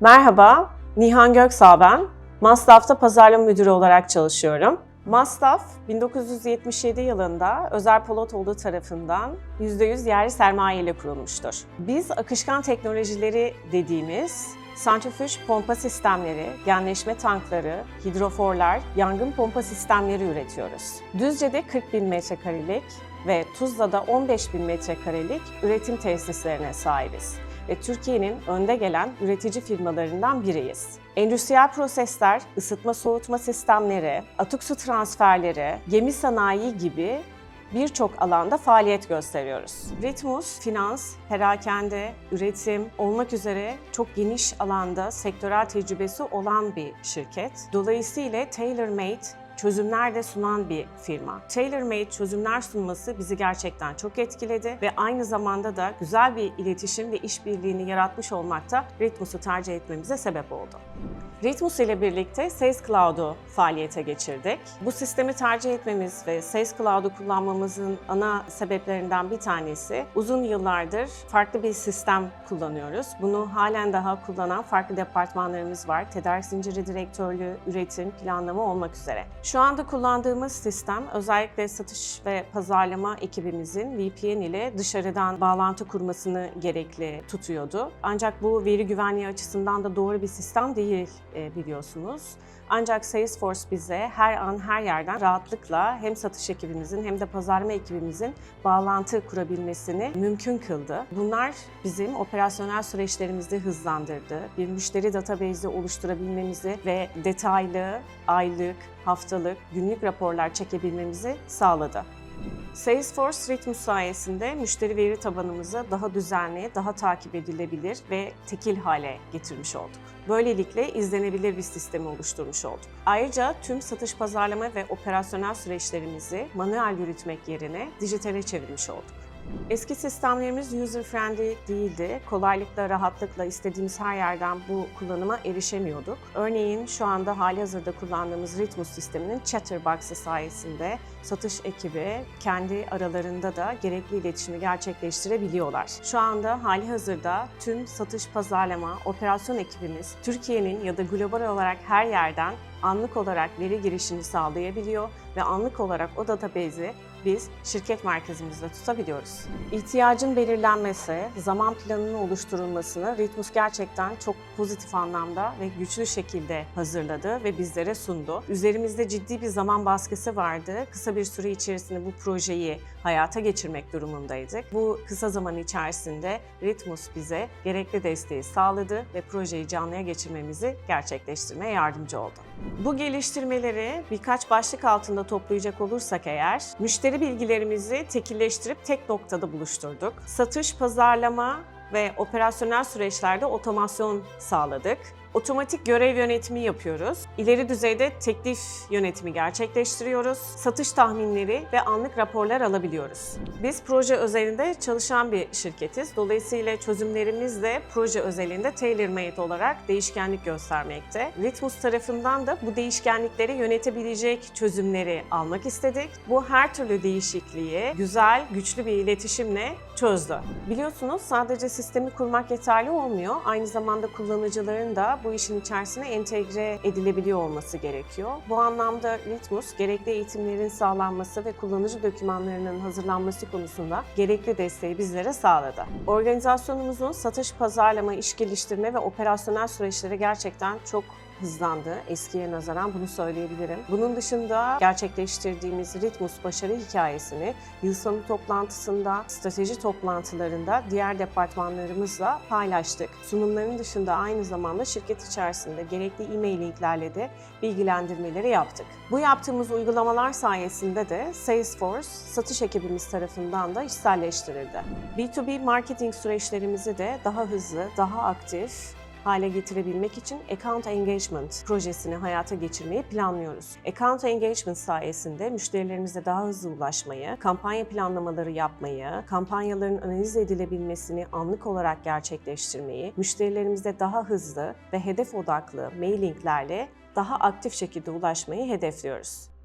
Merhaba, Nihan Göksal ben. Maslaf'ta pazarlama müdürü olarak çalışıyorum. Maslaf, 1977 yılında Özer Polatoğlu tarafından %100 yerli sermaye ile kurulmuştur. Biz akışkan teknolojileri dediğimiz santrifüj pompa sistemleri, genleşme tankları, hidroforlar, yangın pompa sistemleri üretiyoruz. Düzce'de 40 bin metrekarelik ve Tuzla'da 15 bin metrekarelik üretim tesislerine sahibiz ve Türkiye'nin önde gelen üretici firmalarından biriyiz. Endüstriyel prosesler, ısıtma soğutma sistemleri, atık su transferleri, gemi sanayi gibi birçok alanda faaliyet gösteriyoruz. Ritmus, finans, perakende, üretim olmak üzere çok geniş alanda sektörel tecrübesi olan bir şirket. Dolayısıyla tailor-made çözümler de sunan bir firma. Tailor-made çözümler sunması bizi gerçekten çok etkiledi ve aynı zamanda da güzel bir iletişim ve işbirliğini yaratmış olmakta Ritmus'u tercih etmemize sebep oldu. Ritmus ile birlikte Sales Cloud'u faaliyete geçirdik. Bu sistemi tercih etmemiz ve Sales Cloud'u kullanmamızın ana sebeplerinden bir tanesi uzun yıllardır farklı bir sistem kullanıyoruz. Bunu halen daha kullanan farklı departmanlarımız var. Tedarik zinciri direktörlüğü, üretim, planlama olmak üzere. Şu anda kullandığımız sistem özellikle satış ve pazarlama ekibimizin VPN ile dışarıdan bağlantı kurmasını gerekli tutuyordu. Ancak bu veri güvenliği açısından da doğru bir sistem değil e, biliyorsunuz. Ancak Salesforce bize her an her yerden rahatlıkla hem satış ekibimizin hem de pazarlama ekibimizin bağlantı kurabilmesini mümkün kıldı. Bunlar bizim operasyonel süreçlerimizi hızlandırdı. Bir müşteri database'i oluşturabilmemizi ve detaylı aylık, haftalık, günlük raporlar çekebilmemizi sağladı. Salesforce Ritmus sayesinde müşteri veri tabanımızı daha düzenli, daha takip edilebilir ve tekil hale getirmiş olduk. Böylelikle izlenebilir bir sistemi oluşturmuş olduk. Ayrıca tüm satış pazarlama ve operasyonel süreçlerimizi manuel yürütmek yerine dijitale çevirmiş olduk. Eski sistemlerimiz user friendly değildi. Kolaylıkla, rahatlıkla istediğimiz her yerden bu kullanıma erişemiyorduk. Örneğin şu anda hali hazırda kullandığımız Ritmus sisteminin Chatterbox'ı sayesinde satış ekibi kendi aralarında da gerekli iletişimi gerçekleştirebiliyorlar. Şu anda hali hazırda tüm satış pazarlama, operasyon ekibimiz Türkiye'nin ya da global olarak her yerden anlık olarak veri girişini sağlayabiliyor ve anlık olarak o database'i biz şirket merkezimizde tutabiliyoruz. İhtiyacın belirlenmesi, zaman planının oluşturulmasını Ritmus gerçekten çok pozitif anlamda ve güçlü şekilde hazırladı ve bizlere sundu. Üzerimizde ciddi bir zaman baskısı vardı. Kısa bir süre içerisinde bu projeyi hayata geçirmek durumundaydık. Bu kısa zaman içerisinde Ritmus bize gerekli desteği sağladı ve projeyi canlıya geçirmemizi gerçekleştirmeye yardımcı oldu. Bu geliştirmeleri birkaç başlık altında toplayacak olursak eğer, müşteri bilgilerimizi tekilleştirip tek noktada buluşturduk. Satış, pazarlama ve operasyonel süreçlerde otomasyon sağladık. Otomatik görev yönetimi yapıyoruz. İleri düzeyde teklif yönetimi gerçekleştiriyoruz. Satış tahminleri ve anlık raporlar alabiliyoruz. Biz proje özelinde çalışan bir şirketiz. Dolayısıyla çözümlerimiz de proje özelinde tailor-made olarak değişkenlik göstermekte. Ritmus tarafından da bu değişkenlikleri yönetebilecek çözümleri almak istedik. Bu her türlü değişikliği güzel, güçlü bir iletişimle çözdü. Biliyorsunuz sadece sistemi kurmak yeterli olmuyor. Aynı zamanda kullanıcıların da bu işin içerisine entegre edilebiliyor olması gerekiyor. Bu anlamda Ritmus gerekli eğitimlerin sağlanması ve kullanıcı dokümanlarının hazırlanması konusunda gerekli desteği bizlere sağladı. Organizasyonumuzun satış, pazarlama, iş geliştirme ve operasyonel süreçleri gerçekten çok hızlandı eskiye nazaran bunu söyleyebilirim. Bunun dışında gerçekleştirdiğimiz Ritmus başarı hikayesini yıl sonu toplantısında, strateji toplantılarında diğer departmanlarımızla paylaştık. Sunumların dışında aynı zamanda şirket içerisinde gerekli e-mail linklerle de bilgilendirmeleri yaptık. Bu yaptığımız uygulamalar sayesinde de Salesforce satış ekibimiz tarafından da işselleştirildi. B2B marketing süreçlerimizi de daha hızlı, daha aktif, hale getirebilmek için Account Engagement projesini hayata geçirmeyi planlıyoruz. Account Engagement sayesinde müşterilerimize daha hızlı ulaşmayı, kampanya planlamaları yapmayı, kampanyaların analiz edilebilmesini anlık olarak gerçekleştirmeyi, müşterilerimize daha hızlı ve hedef odaklı mailinglerle daha aktif şekilde ulaşmayı hedefliyoruz.